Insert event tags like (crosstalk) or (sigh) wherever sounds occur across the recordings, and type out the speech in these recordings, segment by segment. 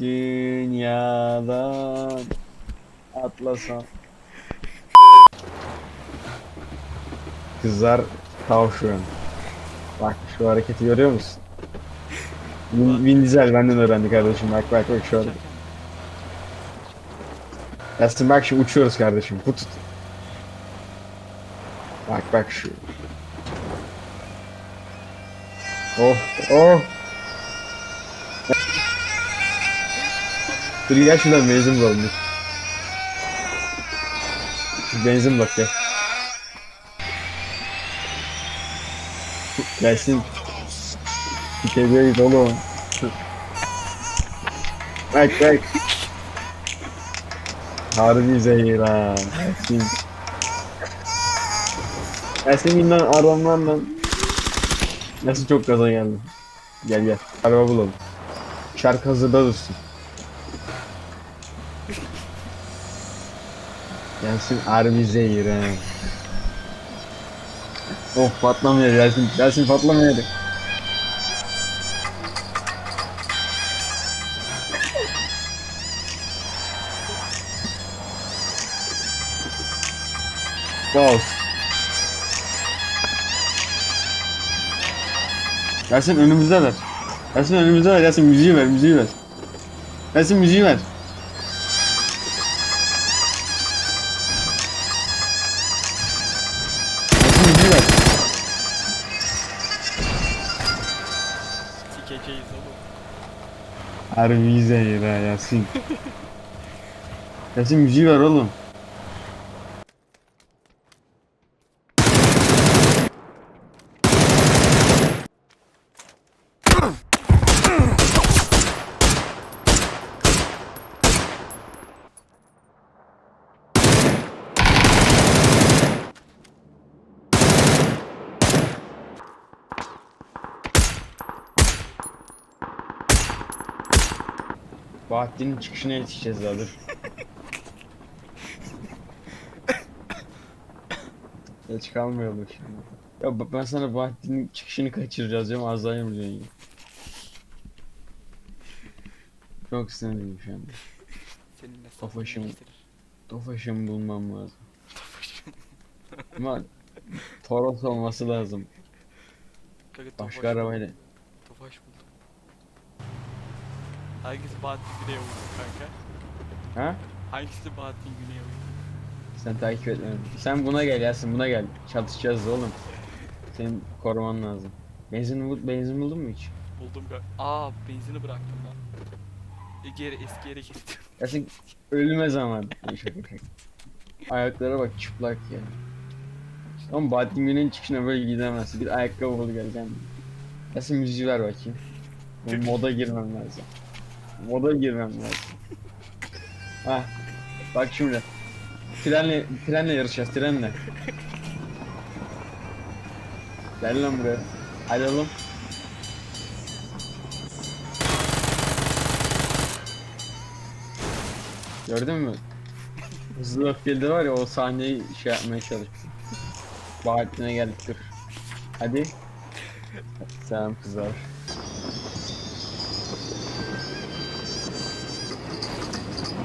Dünyadan atlasam. Kızlar tavşan. Bak şu hareketi görüyor musun? Vin, Vin Diesel benden öğrendi kardeşim. Bak bak bak şu hareket. Yasin bak şu uçuyoruz kardeşim. Bu tut. Bak bak şu. Oh oh. Dur gel şuradan benzin bulalım. dur. Şu Benzin bak gel. Gelsin. Tüketiyoruz oğlum. Bak bak. Harbi zehir ha. Gelsin. Gelsin inden aramlarla. Nasıl çok gaza geldim. Gel gel. Araba bulalım. Şarkı hazırda dursun. Gelsin harbi zehir ha. Of patlamıyor gelsin. Gelsin patlamıyor. Ghost. Gelsin önümüzde ver. Gelsin önümüzde ver. Gelsin müziği ver, müziği ver. Gelsin müziği ver. Harbi zehir ha Yasin. Yasin müziği ver oğlum. Bahattin'in çıkışına yetişeceğiz daha dur. (laughs) Geç kalmayalım şimdi. Ya ben sana Bahattin'in çıkışını kaçıracağız diyorum az daha yemeyeceksin ya. Çok sinirliyim şu anda. Seninle değiştirir. Tofaş'ımı bulmam lazım. (laughs) Ama Toros olması lazım. Kanka Başka arabayla. Tofaş buldum. Hangisi Bahattin Güney'e uydu kanka? Ha? Hangisi Bahattin Güney'e uydu? Sen takip etme. Sen buna gel Yasin buna gel. Çatışacağız oğlum. Senin koruman lazım. Benzin, bul benzin buldun mu hiç? Buldum kanka. Aa benzini bıraktım lan. E, geri eski yere gittim. (laughs) Yasin ölüme zaman. Ayaklara bak çıplak ya. Ama Bahattin Güney'in çıkışına böyle gidemezsin. Bir ayakkabı bul geleceğim. Yasin müziği ver bakayım. Ben (laughs) moda girmem lazım. Moda girmem lazım. Hah. Bak şimdi. Trenle, trenle yarışacağız trenle. Gel lan buraya. Hadi oğlum. Gördün mü? Hızlı öfkeli var ya o sahneyi şey yapmaya çalış. Bahattin'e geldik dur. Hadi. Selam kızlar.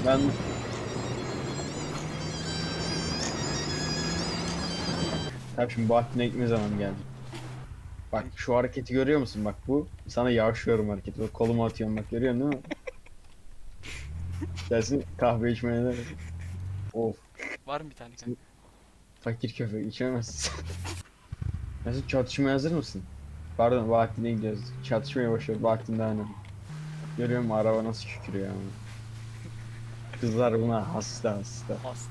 Ben Tabii şimdi Bahattin'e gitme zaman geldi. Bak şu hareketi görüyor musun? Bak bu sana yavşıyorum hareketi. Bak kolumu atıyorum bak görüyorsun değil mi? (laughs) Gelsin kahve içmeye de. Of Var mı bir tane kanka? fakir köpek içemezsin. (laughs) Nasıl çatışmaya hazır mısın? Pardon Bahattin'e gidiyoruz. Çatışmaya başlıyor. Bahattin daha önemli. Görüyor musun araba nasıl kükürüyor ama. Kızlar buna hasta hasta. Hasta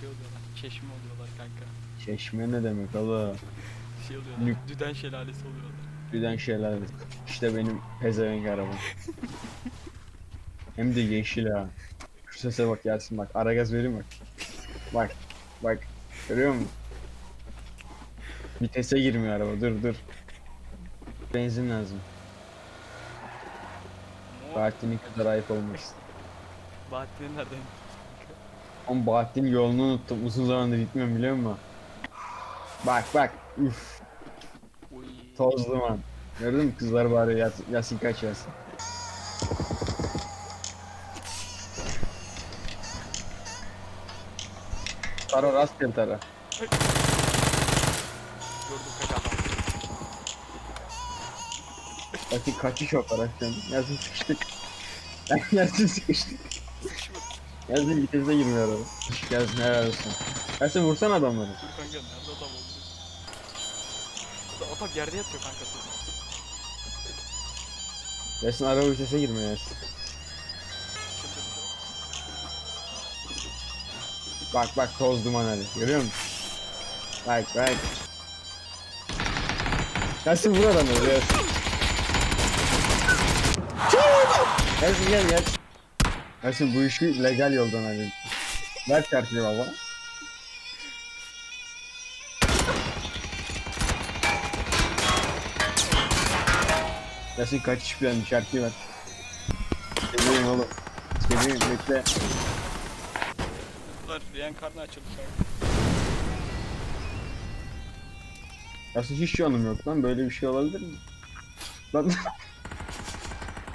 şey oluyorlar. Çeşme oluyorlar kanka. Çeşme ne demek oğlum? Şey oluyorlar. Lük- Düden şelalesi oluyorlar. Birden şeyler. İşte benim pezevenk arabam. Hem de yeşil ha. Şu sese bak gelsin bak. Ara gaz vereyim bak. Bak. Bak. Görüyor musun? Vitese girmiyor araba. Dur dur. Benzin lazım. Bahattin'in kadar ayıp olmasın. Bahattin'i nereden? Ama Bahattin yolunu unuttum. Uzun zamandır gitmiyorum biliyor musun? Bak bak. Üf. Uy. Toz duman. Gördün mü kızlar bari yas Yasin kaç Yasin. Tara rastgele tara. Gördüm kaç adam. Bakın kaçış operasyonu. Yasin sıkıştık. (laughs) Yasin sıkıştık. Sıkışmadı. Yazın vitese girmiyor araba. Yazın helal olsun. Yazın vursan adamları. Dur kanka nerede adam oldu? Adam- yerde yatıyor kanka. Yazın araba vitese girmiyor. Çıldırdı. Bak bak toz duman hadi. Görüyor musun? Bak bak. Yazın vur adamları Yazın. Yazın gel gel. Yazın bu işi legal yoldan halledin. Ver şarkıyı baba. Yasin kaçış planı şarkıyı ver. Geleyim oğlum. Geleyim bekle. Lan reenkarnı açıldı kanka. Yasin hiç yanım yok lan böyle bir şey olabilir mi? Lan (laughs)